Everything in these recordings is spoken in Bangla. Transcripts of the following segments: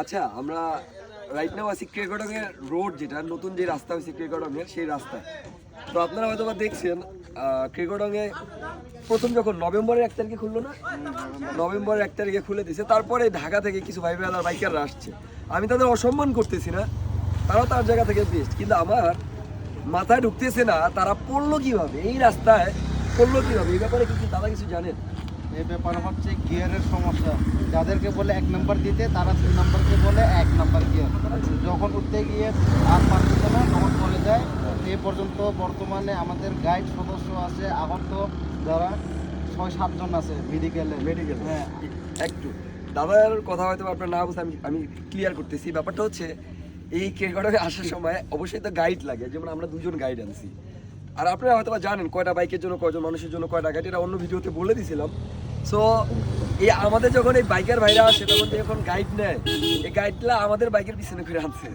আচ্ছা আমরা রাইট নাও আছি ক্রেগডং এর রোড যেটা, নতুন যে রাস্তা হয়েছে ক্রেগডং এর সেই রাস্তা তো আপনারা হয়তো বা দেখছেন এ প্রথম যখন নভেম্বরের এক তারিখে খুললো না? নভেম্বরের এক তারিখে খুলে দিয়েছে। তারপরে ঢাকা থেকে কিছু ভাই বেলার বাইকাররা আসছে। আমি তাদের অসম্মান করতেছি না, তারাও তার জায়গা থেকে বেস্ট, কিন্তু আমার মাথায় ঢুকতেছে না, তারা পড়ল কীভাবে? এই রাস্তায় পড়ল কীভাবে? এই ব্যাপারে কিছু দাদা কিছু জানেন? এই ব্যাপার হচ্ছে গিয়ারের সমস্যা। যাদেরকে বলে এক নাম্বার দিতে তারা দুই নাম্বারকে বলে এক নাম্বার গিয়ার যখন উঠতে গিয়ে আর পারতেছে না তখন পরে যায়। এই পর্যন্ত বর্তমানে আমাদের গাইড সদস্য আছে আহত যারা ছয় সাতজন আছে মেডিকেলে মেডিকেল হ্যাঁ। একটু দাদার কথা হয়তো আপনার না বুঝতে আমি আমি ক্লিয়ার করতেছি। ব্যাপারটা হচ্ছে এই কেরগড়ে আসার সময় অবশ্যই তো গাইড লাগে। যেমন আমরা দুজন গাইড আনছি। আর আপনারা হয়তো জানেন কয়টা বাইকের জন্য, কয়জন মানুষের জন্য, কয়টা গাইড এটা অন্য ভিডিওতে বলে দিছিলাম। সো এই আমাদের যখন এই বাইকের ভাইরা আসে, তখন যখন গাইড নেয়। এই গাইডটা আমাদের বাইকের পিছনে ফিরে আনছে।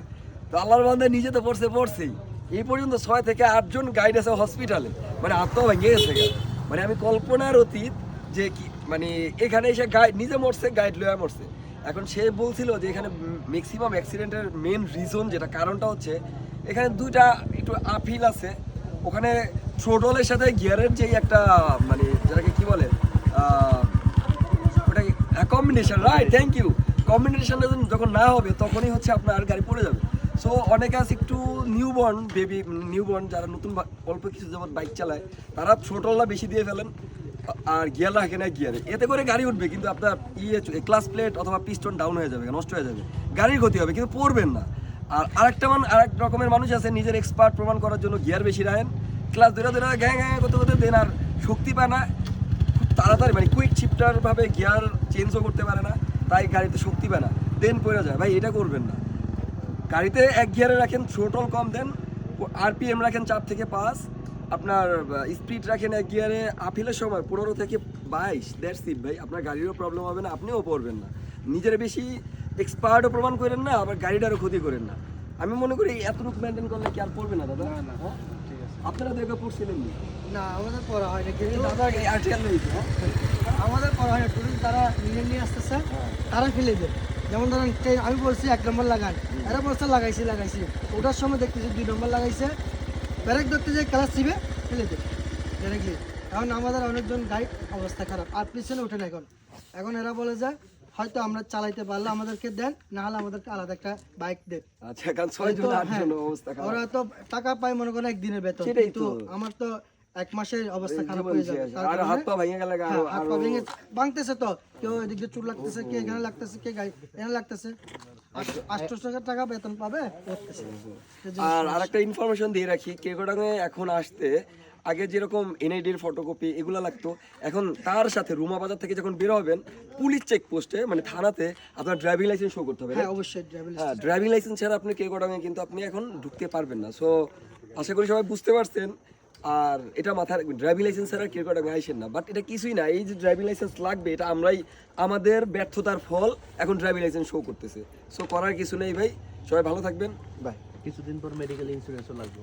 তো আল্লাহর বান্ধে নিজে তো পড়ছে, পড়ছেই। এই পর্যন্ত ছয় থেকে আটজন গাইড আছে হসপিটালে মানে আত্মা ভেঙে গেছে মানে আমি কল্পনার অতীত যে কি মানে এখানে এসে গাইড নিজে মরছে গাইড লয়া মরছে। এখন সে বলছিল যে এখানে ম্যাক্সিমাম অ্যাক্সিডেন্টের মেন রিজন যেটা কারণটা হচ্ছে, এখানে দুইটা একটু আপিল আছে। ওখানে থ্রোটলের সাথে গিয়ারের যেই একটা মানে যেটাকে কি বলে আহ, ওটা কম্বিনেশন রাইট থ্যাংক ইউ কম্বিনেশনটা যখন না হবে তখনই হচ্ছে আপনার গাড়ি পড়ে যাবে। সো অনেকে আছে একটু নিউবর্ন বেবি নিউবর্ন যারা নতুন অল্প কিছু যাবত বাইক চালায় তারা থ্রোটলটা বেশি দিয়ে ফেলেন আর গিয়ার রাখে না গিয়ারে। এতে করে গাড়ি উঠবে কিন্তু আপনার ইয়ে ক্লাস প্লেট অথবা পিস্টন ডাউন হয়ে যাবে নষ্ট হয়ে যাবে। গাড়ির ক্ষতি হবে কিন্তু পড়বেন না। আর আরেকটা মান, আরেক রকমের মানুষ আছে, নিজের এক্সপার্ট প্রমাণ করার জন্য গিয়ার বেশি রাখেন। ক্লাস ধরে ধরে গ্যাং গ্যাং করতে করতে দেন আর শক্তি পায় না। খুব তাড়াতাড়ি মানে কুইক শিফটার ভাবে গিয়ার চেঞ্জও করতে পারে না, তাই গাড়িতে শক্তি পায় না। দেন পড়ে যায়, ভাই এটা করবেন না। গাড়িতে এক গিয়ারে রাখেন থ্রোটল কম দেন আরপিএম রাখেন চার থেকে পাঁচ, আপনার স্পিড রাখেন এক গিয়ারে আপিলের সময় পনেরো থেকে বাইশ দ্যাটস ইট ভাই, আপনার গাড়িরও প্রবলেম হবে না, আপনিও পড়বেন না। নিজের বেশি এক্সপার্টও প্রমাণ করেন না আবার গাড়িটারও ক্ষতি করেন না। আমি মনে করি এতটুকু মেনটেন করলে কি আর পড়বে না দাদা। হ্যাঁ? ঠিক আছে। আপনারা দেখে পড়ছিলেন না? আমাদের করা হয় না কিন্তু দাদা এই আর্টিকেল রয়েছে হ্যাঁ? আমাদের করা হয় না টুরিস্ট যারা নিয়ে নিয়ে আসতেছে তারা ফেলে দেয় যেমন ধরেন ট্রেন আমি বলছি এক নম্বর লাগান এরা বলছে লাগাইছি লাগাইছি। ওটার সময় দেখতেছি দুই নম্বর লাগাইছে ব্রেক ধরতে যে ক্লাস ছিবে ফেলে দেয় ডাইরেক্টলি এখন আমাদের অনেকজন গাইড অবস্থা খারাপ আর পিছনে না এখন। এখন এরা বলে যে হয়তো আমরা চালাইতে পারলে আমাদেরকে দেন না হলে আমাদেরকে আলাদা একটা বাইক দেন। আচ্ছা কারণ ছয় জন আট হ্যাঁ, জন অবস্থা খারাপ। ওরা তো টাকা পাই মনে করেন একদিনের বেতন কিন্তু। আমার তো এক মাসের অবস্থা খারাপ হয়ে যাবে। আর হাত পা ভেঙে গেলে হ্যাঁ, হাত পা ভেঙে ভাঙতেছে তো। কেউ এদিক দিয়ে চুল লাগতেছে কে এখানে লাগতেছে কে গায়ে এখানে লাগতেছে। আটশো হাজার টাকা বেতন পাবে? করতেছে এই যে- আর আরেকটা ইনফরমেশন দিয়ে রাখি কেকোডাঙে এখন আসতে আগে যেরকম এনআইডির ফটোকপি এগুলো লাগতো এখন তার সাথে রুমা বাজার থেকে যখন বের হবেন পুলিশ চেকপোস্টে মানে থানাতে আপনার ড্রাইভিং লাইসেন্স শো করতে হবে হ্যাঁ অবশ্যই ড্রাইভিং হ্যাঁ ড্রাইভিং লাইসেন্স ছাড়া আপনি কেকোডাঙে কিন্তু আপনি এখন ঢুকতে পারবেন না। সো আশা করি সবাই বুঝতে পারছেন। আর এটা রাখবেন ড্রাইভিং লাইসেন্স ছাড়া কেউ কটা আসেন না। বাট এটা কিছুই না, এই যে ড্রাইভিং লাইসেন্স লাগবে, এটা আমরাই, আমাদের ব্যর্থতার ফল এখন ড্রাইভিং লাইসেন্স শো করতেছে। সো করার কিছু নেই ভাই, সবাই ভালো থাকবেন। বাই কিছুদিন পর মেডিকেল ইন্স্যুরেন্সও লাগবে।